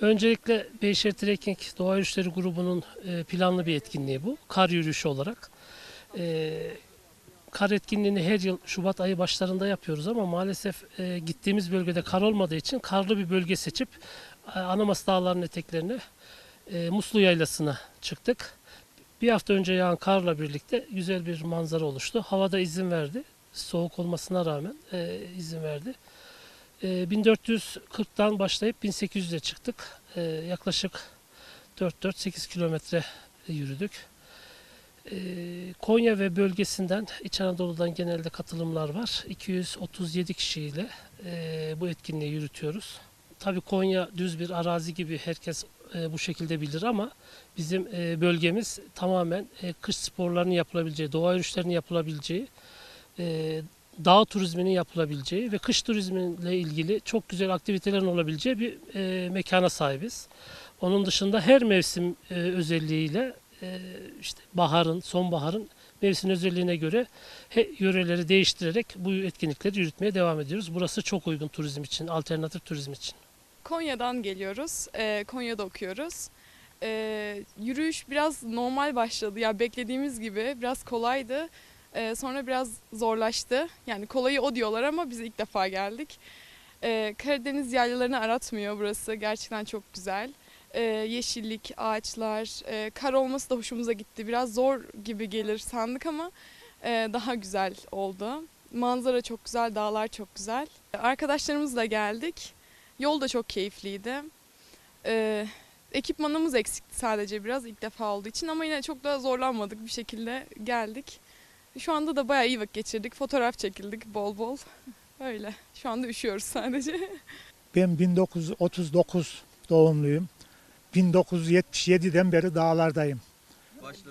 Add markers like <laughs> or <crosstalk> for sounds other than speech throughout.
Öncelikle Beyşehir Trekking Doğa Yürüyüşleri grubunun e, planlı bir etkinliği bu. Kar yürüyüşü olarak. E, kar etkinliğini her yıl Şubat ayı başlarında yapıyoruz ama maalesef e, gittiğimiz bölgede kar olmadığı için karlı bir bölge seçip Anamas Dağları'nın eteklerine Muslu Yaylası'na çıktık. Bir hafta önce yağan karla birlikte güzel bir manzara oluştu. Havada izin verdi. Soğuk olmasına rağmen izin verdi. E, 1440'tan başlayıp 1800'e çıktık. E, yaklaşık 4-4-8 kilometre yürüdük. E, Konya ve bölgesinden İç Anadolu'dan genelde katılımlar var. 237 kişiyle e, bu etkinliği yürütüyoruz. Tabii Konya düz bir arazi gibi herkes e, bu şekilde bilir ama bizim e, bölgemiz tamamen kış sporlarının yapılabileceği, doğa yürüyüşlerinin yapılabileceği, dağ turizminin yapılabileceği ve kış turizmiyle ilgili çok güzel aktivitelerin olabileceği bir e, mekana sahibiz. Onun dışında her mevsim e, özelliğiyle e, işte baharın, sonbaharın mevsim özelliğine göre he, yöreleri değiştirerek bu etkinlikleri yürütmeye devam ediyoruz. Burası çok uygun turizm için, alternatif turizm için. Konya'dan geliyoruz. Ee, Konya'da okuyoruz. Ee, yürüyüş biraz normal başladı. Ya beklediğimiz gibi biraz kolaydı. Ee, sonra biraz zorlaştı. Yani kolayı o diyorlar ama biz ilk defa geldik. Ee, Karadeniz yaylalarını aratmıyor burası. Gerçekten çok güzel. Ee, yeşillik, ağaçlar, e, kar olması da hoşumuza gitti. Biraz zor gibi gelir sandık ama e, daha güzel oldu. Manzara çok güzel, dağlar çok güzel. Arkadaşlarımızla geldik. Yol da çok keyifliydi. Ee, ekipmanımız eksikti sadece biraz ilk defa olduğu için ama yine çok da zorlanmadık bir şekilde geldik. Şu anda da bayağı iyi vakit geçirdik. Fotoğraf çekildik bol bol. Öyle. Şu anda üşüyoruz sadece. <laughs> Ben 1939 doğumluyum. 1977'den beri dağlardayım.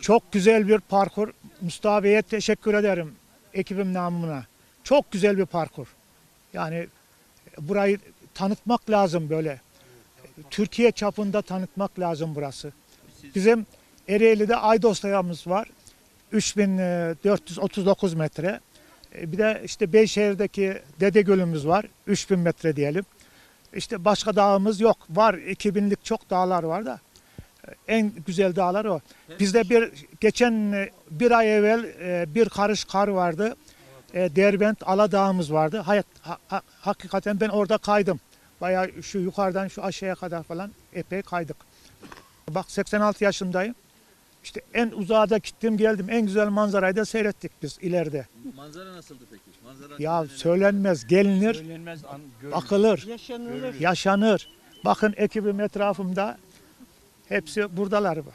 Çok güzel bir parkur. Mustafa Bey'e teşekkür ederim ekibim namına. Çok güzel bir parkur. Yani burayı tanıtmak lazım böyle. Türkiye çapında tanıtmak lazım burası. Bizim Ereğli'de Aydos Dayamız var. 3439 metre. E, Bir de işte Beyşehir'deki Dede Gölümüz var. 3000 metre diyelim. İşte başka dağımız yok. Var 2000'lik çok dağlar var da e, en güzel dağlar o. Bizde bir geçen e, bir ay evvel e, bir karış kar vardı. E, Derbent Aladağımız vardı. Hayat ha- ha- hakikaten ben orada kaydım. Bayağı şu yukarıdan şu aşağıya kadar falan epey kaydık. Bak 86 yaşındayım. İşte en uzağa da gittim geldim. En güzel manzarayı da seyrettik biz ileride. Manzara nasıldı peki? Manzara Ya söylenmez, gelinir, Söylenmez an, görülür. bakılır, Yaşanılır. yaşanır. Bakın ekibim etrafımda hepsi buradalar bak.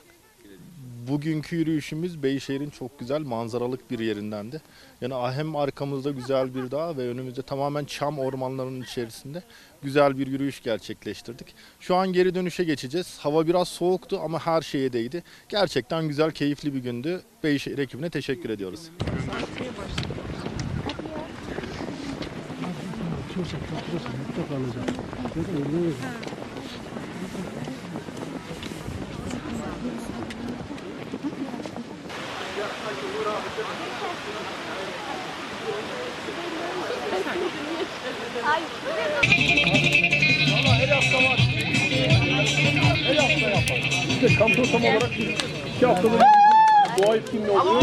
Bugünkü yürüyüşümüz Beyşehir'in çok güzel manzaralık bir yerindendi. Yani hem arkamızda güzel bir dağ ve önümüzde tamamen çam ormanlarının içerisinde güzel bir yürüyüş gerçekleştirdik. Şu an geri dönüşe geçeceğiz. Hava biraz soğuktu ama her şeye değdi. Gerçekten güzel, keyifli bir gündü. Beyşehir ekibine teşekkür ediyoruz. İşte kamp ortamı olarak iki haftada bir doğa etkinliği oluyor.